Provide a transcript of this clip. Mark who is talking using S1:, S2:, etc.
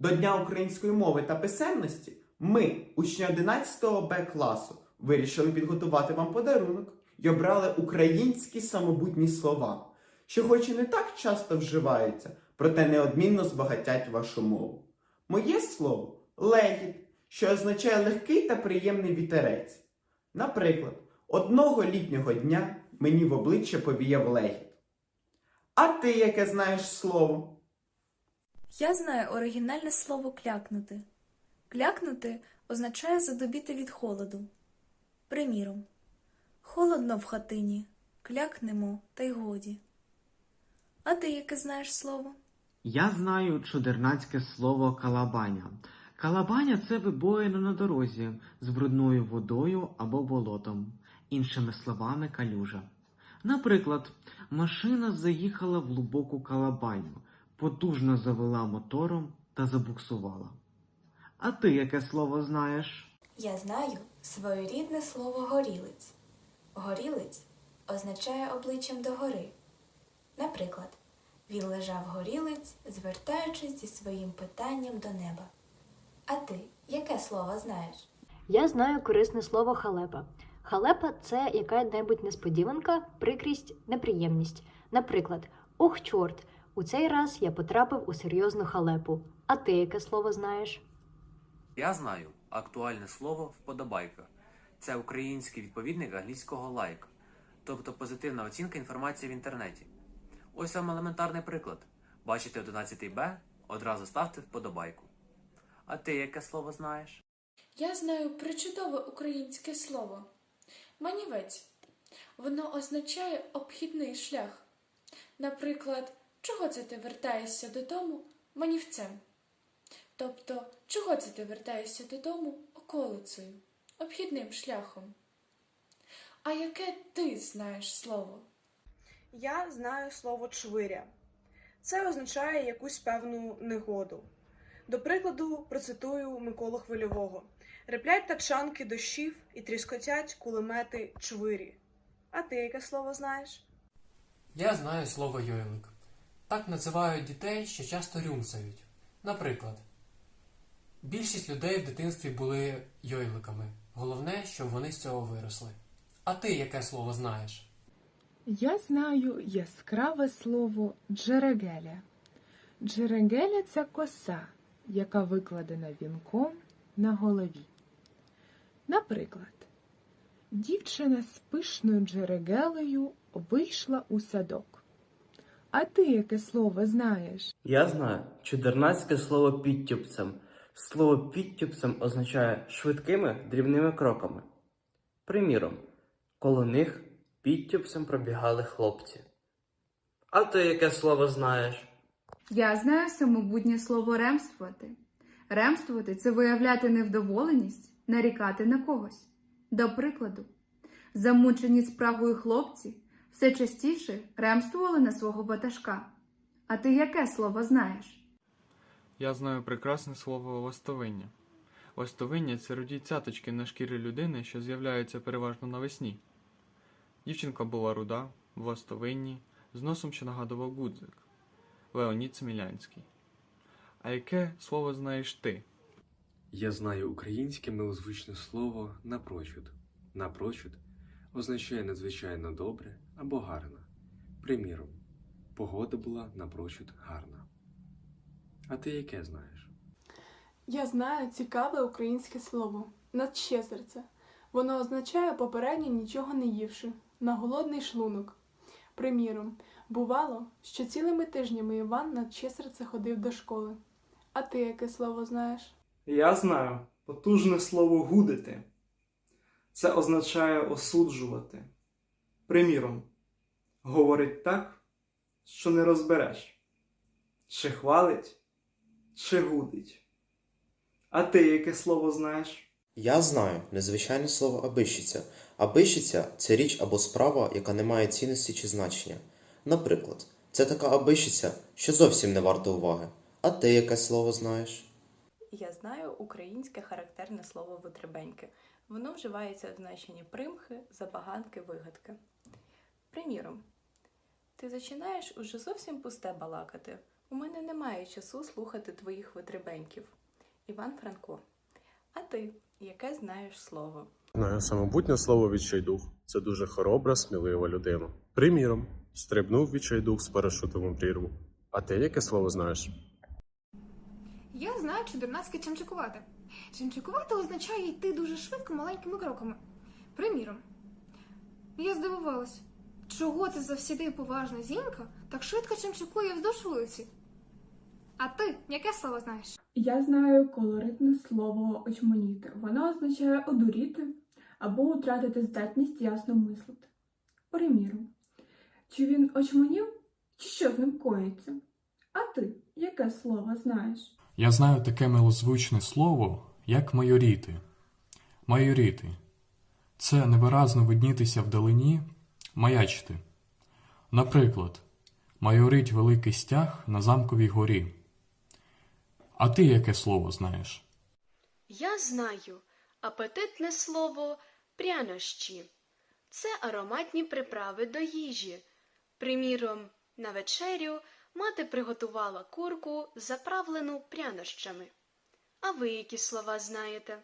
S1: До Дня української мови та писемності ми, учні 11 Б класу, вирішили підготувати вам подарунок і обрали українські самобутні слова, що хоч і не так часто вживаються, проте неодмінно збагатять вашу мову. Моє слово легіт, що означає легкий та приємний вітерець. Наприклад, одного літнього дня мені в обличчя повіяв легіт. А ти яке знаєш слово?
S2: Я знаю оригінальне слово клякнути. Клякнути означає задубіти від холоду. Приміром, холодно в хатині, клякнемо та й годі. А ти яке знаєш слово?
S3: Я знаю чудернацьке слово калабаня. Калабаня це вибоїна на дорозі з брудною водою або болотом, іншими словами, калюжа. Наприклад, машина заїхала в глибоку калабаню, потужно завела мотором та забуксувала. А ти яке слово знаєш?
S4: Я знаю своєрідне слово горілиць. Горілиць означає обличчям догори. Наприклад, він лежав горілиць, звертаючись зі своїм питанням до неба. А ти яке слово знаєш?
S5: Я знаю корисне слово халепа. Халепа це яка-небудь несподіванка, прикрість, неприємність. Наприклад, ох, чорт, у цей раз я потрапив у серйозну халепу. А ти яке слово знаєш?
S6: Я знаю актуальне слово вподобайка. Це український відповідник англійського лайк, тобто позитивна оцінка інформації в інтернеті. Ось вам елементарний приклад. Бачите 11 Б, одразу ставте вподобайку. А ти яке слово знаєш?
S7: Я знаю причудове українське слово манівець. Воно означає обхідний шлях. Наприклад, чого це ти вертаєшся додому манівцем? Тобто, чого це ти вертаєшся додому околицею, обхідним шляхом? А яке ти знаєш слово?
S8: Я знаю слово чвиря. Це означає якусь певну негоду. До прикладу, процитую Миколу Хвильового: Реплять тачанки дощів і тріскотять кулемети чвирі. А ти яке слово знаєш?
S9: Я знаю слово йойлик. Так називають дітей, що часто рюмсають. Наприклад, більшість людей в дитинстві були йойликами. Головне, щоб вони з цього виросли. А ти яке слово знаєш?
S10: Я знаю яскраве слово джерегеля. Джерегеля це коса, яка викладена вінком на голові. Наприклад, дівчина з пишною джерегелею вийшла у садок. А ти яке слово знаєш?
S11: Я знаю чудернацьке слово підтюпцем. Слово підтюпцем означає швидкими дрібними кроками. Приміром, коло них підтюпцем пробігали хлопці. А ти яке слово знаєш?
S12: Я знаю самобутнє слово ремствувати. Ремствувати це виявляти невдоволеність, нарікати на когось. До прикладу, замучені спрагою хлопці все частіше ремствували на свого ватажка. А ти яке слово знаєш?
S13: Я знаю прекрасне слово ластовиння. Ластовиння це руді цяточки на шкірі людини, що з'являються переважно навесні. Дівчинка була руда, в ластовинні, з носом, що нагадував гудзик. Леонід Смілянський. А яке слово знаєш ти?
S14: Я знаю українське милозвучне слово напрочуд. Напрочуд означає надзвичайно добре або гарно. Приміром, погода була напрочуд гарна. А ти яке знаєш?
S8: Я знаю цікаве українське слово надщесерце. Воно означає попередньо нічого не ївши, на голодний шлунок. Приміром, бувало, що цілими тижнями Іван надщесерце ходив до школи. А ти яке слово знаєш?
S15: Я знаю потужне слово гудити. Це означає осуджувати. Приміром, говорить так, що не розбереш, чи хвалить, чи гудить. А ти яке слово знаєш?
S16: Я знаю незвичайне слово абищиця. Абищиця це річ або справа, яка не має цінності чи значення. Наприклад, це така абищиця, що зовсім не варта уваги. А ти яке слово знаєш?
S17: Я знаю українське характерне слово витребеньки. Воно вживається в значенні примхи, забаганки, вигадки. Приміром, ти починаєш уже зовсім пусте балакати, У мене немає часу слухати твоїх витребеньків. Іван Франко. А ти яке знаєш слово?
S18: Знаю самобутнє слово відчайдух. Це дуже хоробра, смілива людина. Приміром, стрибнув відчайдух з парашутом у прірву. А ти яке слово знаєш?
S19: Я знаю чудернацьке чимчикувати. Чимчикувати означає йти дуже швидко маленькими кроками. Приміром, я здивувалась, чого це завсіди поважна зінька так швидко чимчикує вздовж вулиці. А ти яке слово знаєш?
S20: Я знаю колоритне слово очманіти. Воно означає одуріти або втратити здатність ясно мислити. Приміром, чи він очманів, чи що з ним коїться? А ти яке слово знаєш?
S12: Я знаю таке милозвучне слово, як майоріти. Майоріти це невиразно виднітися вдалині, маячити. Наприклад, майорить великий стяг на замковій горі. А ти яке слово знаєш?
S21: Я знаю апетитне слово прянощі. Це ароматні приправи до їжі. Приміром, на вечерю мати приготувала курку, заправлену прянощами. А ви які слова знаєте?